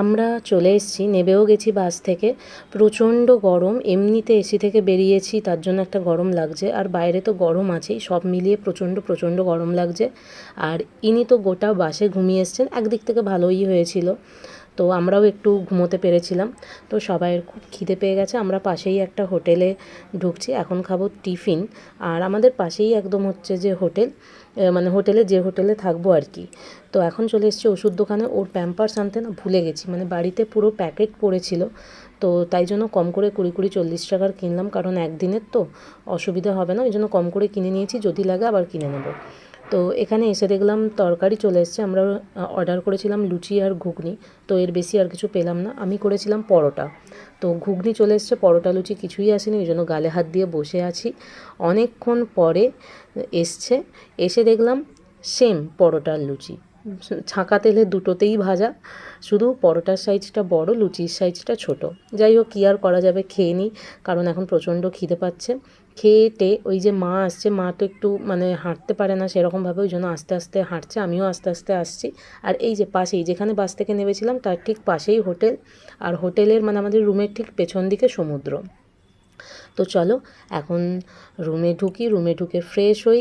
আমরা চলে এসেছি, নেবেও গেছি বাস থেকে। প্রচণ্ড গরম, এমনিতে এসি থেকে বেরিয়েছি, তার জন্য একটা গরম লাগছে। আর বাইরে তো গরম আছেই, সব মিলিয়ে প্রচণ্ড প্রচণ্ড গরম লাগছে। আর ইনি তো গোটা বাসে ঘুমিয়ে এসছেন, একদিক থেকে ভালোই হয়েছিল। তো আমরাও একটু ঘুমোতে পেরেছিলাম। তো সবাইয়ের খুব খিদে পেয়ে গেছে, আমরা পাশেই একটা হোটেলে ঢুকছি, এখন খাব টিফিন। আর আমাদের পাশেই একদম হচ্ছে যে হোটেল মানে হোটেলে, যে হোটেলে থাকব আর কি। তো এখন চলে এসেছি ওষুধ দোকানে। ওর প্যাম্পার্স আনতে না ভুলে গেছি। মানে বাড়িতে পুরো প্যাকেট পড়েছিল। তো তাই জন্য কম করে কুড়ি কুড়ি চল্লিশ টাকার কিনলাম। কারণ একদিনের তো অসুবিধা হবে না। ওই জন্য কম করে কিনে নিয়েছি। যদি লাগে আবার কিনে নেব। তো এখানে এসে দেখলাম তরকারি চলে এসছে। আমরা অর্ডার করেছিলাম লুচি আর ঘুগনি। তো এর বেশি আর কিছু পেলাম না। আমি করেছিলাম পরোটা। তো ঘুগনি চলে এসছে। পরোটা লুচি কিছুই আসেনি। ওই জন্য গালে হাত দিয়ে বসে আছি। অনেকক্ষণ পরে এসছে। এসে দেখলাম সেম পরোটার লুচি। ছাঁকা তেলে দুটোতেই ভাজা। শুধু পরোটার সাইজটা বড়, লুচির সাইজটা ছোট। যাই হোক, কী আর করা যাবে খেয়ে নিই কারণ এখন প্রচণ্ড খিদে পাচ্ছে। খেয়ে টে ওই যে মা আসছে, মা তো একটু মানে হাঁটতে পারে না, সেরকমভাবে ওই জন্য আস্তে আস্তে হাঁটছে, আমিও আস্তে আস্তে আসছি। আর এই যে পাশেই, যেখানে বাস থেকে নেমেছিলাম, তার ঠিক পাশেই হোটেল। আর হোটেলের মানে আমাদের রুমের ঠিক পেছন দিকে সমুদ্র। তো চলো, এখন রুমে ঢুকি, রুমে ঢুকে ফ্রেশ হই।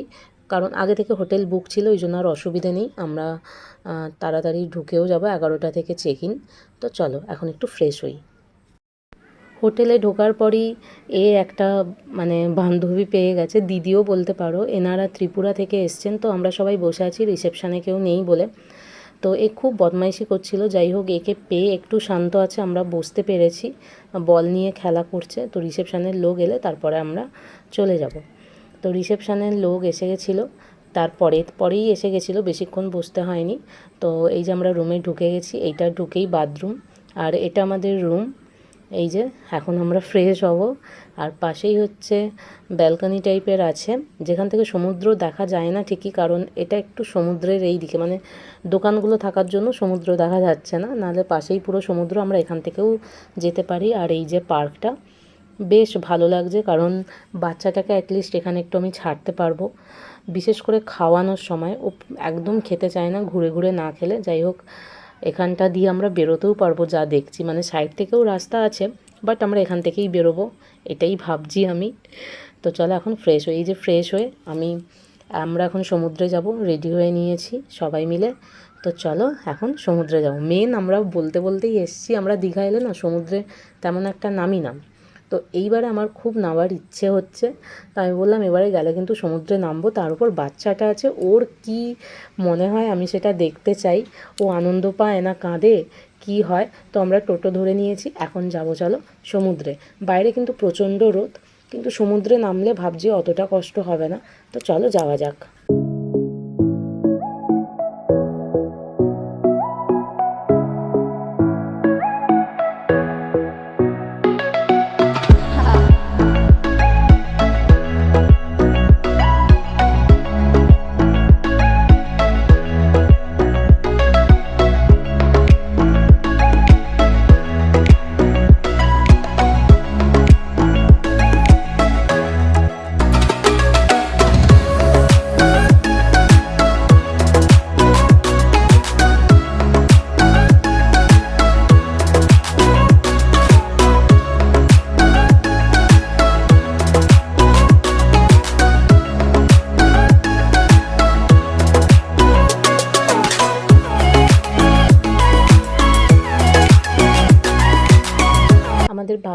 কারণ আগে থেকে হোটেল বুক ছিল, ওই জন্য আর অসুবিধে নেই। আমরা তাড়াতাড়ি ঢুকেও যাব, এগারোটা থেকে চেক ইন তো চলো, এখন একটু ফ্রেশ হই। হোটেলে ঢোকার পরই এ একটা মানে বান্ধবী পেয়ে গেছে। দিদিও বলতে পারো, এনারা ত্রিপুরা থেকে এসছেন, তো আমরা সবাই বসে আছি, রিসেপশানে কেউ নেই বলে। তো এ খুব বদমাইশি করছিল, যাই হোক, একে পেয়ে একটু শান্ত আছে, আমরা বসতে পেরেছি। বল নিয়ে খেলা করছে, তো রিসেপশানের লোক এলে তারপরে আমরা চলে যাব। তো রিসেপশানের লোক এসে গেছিল, তারপরে, পরেই এসে গেছিল, বেশিক্ষণ বসতে হয়নি। তো এই যে আমরা রুমে ঢুকে গেছি, এইটা ঢুকেই বাথরুম। আর এটা আমাদের রুম এই যে, এখন আমরা ফ্রেশ হব। আর পাশেই হচ্ছে ব্যালকনি টাইপের আছে। যেখান থেকে সমুদ্র দেখা যায় না ঠিকই, কারণ এটা একটু সমুদ্রের এই দিকে মানে দোকানগুলো থাকার জন্য সমুদ্র দেখা যাচ্ছে না। নাহলে পাশেই পুরো সমুদ্র আমরা এখান থেকেও যেতে পারি। আর এই যে পার্কটা, বেশ ভালো লাগছে, কারণ বাচ্চাটাকে অ্যাটলিস্ট এখানে একটু আমি ছাড়তে পারব। বিশেষ করে খাওয়ানোর সময়, ও একদম খেতে চায় না, ঘুরে ঘুরে না খেলে। যাই হোক এখানটা দিয়ে আমরা বেরোতেও পারব যা দেখছি। মানে সাইড থেকেও রাস্তা আছে বাট আমরা এখান থেকেই বেরোবো, এটাই ভাবছি আমি। তো চলো এখন ফ্রেশ হয়ে এই যে ফ্রেশ হয়ে আমি, আমরা এখন সমুদ্রে যাব রেডি হয়ে নিয়েছি সবাই মিলে। তো চলো এখন সমুদ্রে যাব। মেন আমরা বলতে বলতেই এসছি, আমরা দীঘা এলে না সমুদ্রে তেমন একটা নামি না। তো এইবারে আমার খুব নামার ইচ্ছে হচ্ছে। তো আমি বললাম, এবারে গেলে কিন্তু সমুদ্রে নামবো, তার উপর বাচ্চাটা আছে, ওর কি মনে হয় আমি সেটা দেখতে চাই। ও আনন্দ পায় না, কাঁদে, কি হয়? তো আমরা টোটো ধরে নিয়েছি, এখন যাব, চলো, সমুদ্রে। বাইরে কিন্তু প্রচণ্ড রোদ, কিন্তু সমুদ্রে নামলে ভাবছি অতটা কষ্ট হবে না। তো চলো, যাওয়া যাক।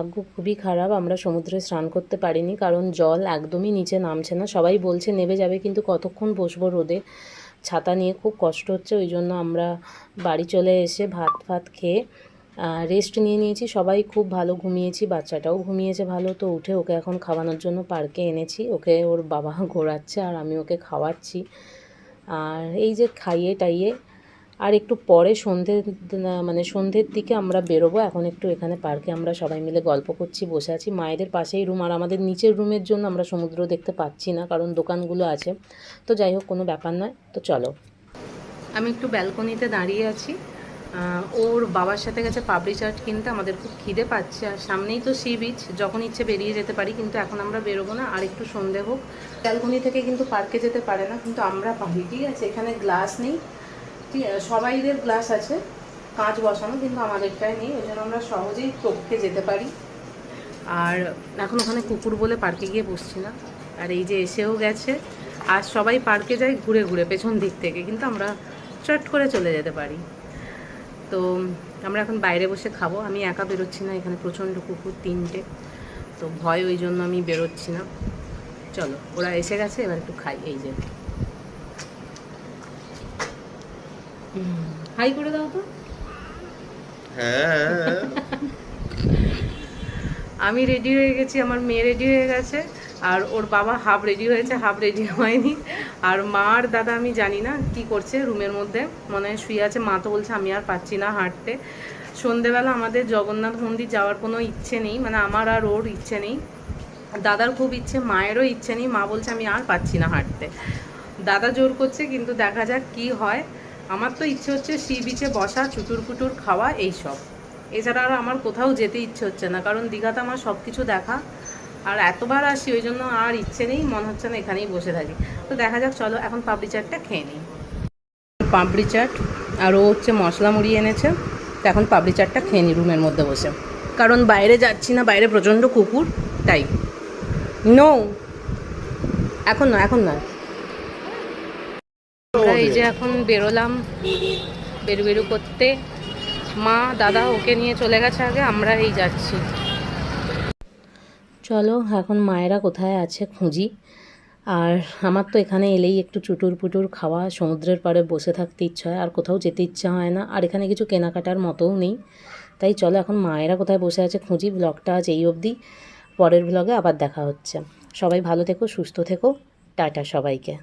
ভাগ্য খুবই খারাপ, আমরা সমুদ্রে স্নান করতে পারিনি, কারণ জল একদমই নিচে নামছে না। সবাই বলছে নেবে যাবে, কিন্তু কতক্ষণ বসবো রোদে? ছাতা নিয়ে খুব কষ্ট হচ্ছে, ওই জন্য আমরা বাড়ি চলে এসে ভাত ফাত খেয়ে রেস্ট নিয়ে নিয়েছি। সবাই খুব ভালো ঘুমিয়েছি, বাচ্চাটাও ঘুমিয়েছে ভালো, তো উঠে ওকে এখন খাওয়ানোর জন্য পার্কে এনেছি। ওকে ওর বাবা ঘোরাচ্ছে আর আমি ওকে খাওয়াচ্ছি। আর এই যে খাইয়ে টাইয়ে আর একটু পরে সন্ধে মানে সন্ধ্যের দিকে আমরা বেরোবো। এখন একটু এখানে পার্কে আমরা সবাই মিলে গল্প করছি, বসে আছি। মায়েদের পাশেই রুম আর আমাদের নিচের রুমের জন্য আমরা সমুদ্র দেখতে পাচ্ছি না, কারণ দোকানগুলো আছে। তো যাই হোক, কোনো ব্যাপার নয়। তো চলো। আমি একটু ব্যালকনিতে দাঁড়িয়ে আছি। ওর বাবার সাথে গেছে পাপড়ি চাট কিনতে, আমাদের খুব খিদে পাচ্ছে। আর সামনেই তো সি বিচ যখন ইচ্ছে বেরিয়ে যেতে পারি, কিন্তু এখন আমরা বেরোবো না। আর একটু সন্ধে হোক। ব্যালকনি থেকে কিন্তু পার্কে যেতে পারে না, কিন্তু আমরা পারি ঠিক আছে, এখানে গ্লাস নেই। সবাইদের গ্লাস আছে, কাঁচ বসানো, কিন্তু আমাদেরটাই নেই ওই জন্য আমরা সহজেই টপকে যেতে পারি। আর এখন ওখানে কুকুর বলে পার্কে গিয়ে বসছি না আর এই যে এসেও গেছে, আর সবাই পার্কে যায় ঘুরে ঘুরে, পেছন দিক থেকে, কিন্তু আমরা চট করে চলে যেতে পারি। তো আমরা এখন বাইরে বসে খাব, আমি একা বেরোচ্ছি না, এখানে প্রচণ্ড কুকুর, তিনটে, তো ভয় ওই জন্য আমি বেরোচ্ছি না। চলো, ওরা এসে গেছে, এবার একটু খাই, এই যে। হাই করে দাও তো। হ্যাঁ। আমি রেডি হয়ে গেছি আমার মেয়ে রেডি হয়ে গেছে আর ওর বাবা হাফ রেডি হয়েছে হাফ রেডি হয়নি। আর মা আর দাদা আমি জানি না কি করছে রুমের মধ্যে মনে হয় শুয়ে আছে মা তো বলছে আমি আর পাচ্ছি না হাঁটতে। সন্ধেবেলা আমাদের জগন্নাথ মন্দির যাওয়ার কোনো ইচ্ছে নেই মানে আমার আর ওর ইচ্ছে নেই। দাদার খুব ইচ্ছে মায়েরও ইচ্ছে নেই মা বলছে আমি আর পাচ্ছি না হাঁটতে। দাদা জোর করছে কিন্তু দেখা যাক কি হয়। আমার তো ইচ্ছে হচ্ছে সি বিচে বসা চুটুর পুটুর খাওয়া, এইসব। এছাড়া আর আমার কোথাও যেতে ইচ্ছে হচ্ছে না, কারণ দীঘাতে আমার সব কিছু দেখা। আর এতবার আসি, ওই জন্য আর ইচ্ছে নেই, মনে হচ্ছে না এখানেই বসে থাকি। তো দেখা যাক, চলো, এখন পাপড়ি চাটটা খেয়ে নিই। পাপড়ি চাট, আর ও হচ্ছে মশলা মুড়ি এনেছে, তো এখন পাপড়ি চাটটা খেয়ে নিই রুমের মধ্যে বসে। কারণ বাইরে যাচ্ছি না, বাইরে প্রচণ্ড কুকুর, তাই। নো এখন না এখন নয়। এই যে এখন বেরোলাম, বেরু বেরু করতে। মা, দাদা ওকে নিয়ে চলে গেছে আগে, আমরা এই যাচ্ছি। চলো, এখন মায়েরা কোথায় আছে খুঁজি। আর আমার তো এখানে এলেই একটু চুটুর পুটুর খাওয়া, সমুদ্রের পাড়ে বসে থাকতে ইচ্ছা হয়, আর কোথাও যেতে ইচ্ছা হয় না। আর এখানে কিছু কেনাকাটার মতোও নেই। তাই চলো, এখন মায়েরা কোথায় বসে আছে খুঁজি ব্লগটা আজ এই অবধি। পরের ব্লগে আবার দেখা হচ্ছে। সবাই ভালো থেকো, সুস্থ থেকো। টাটা সবাইকে।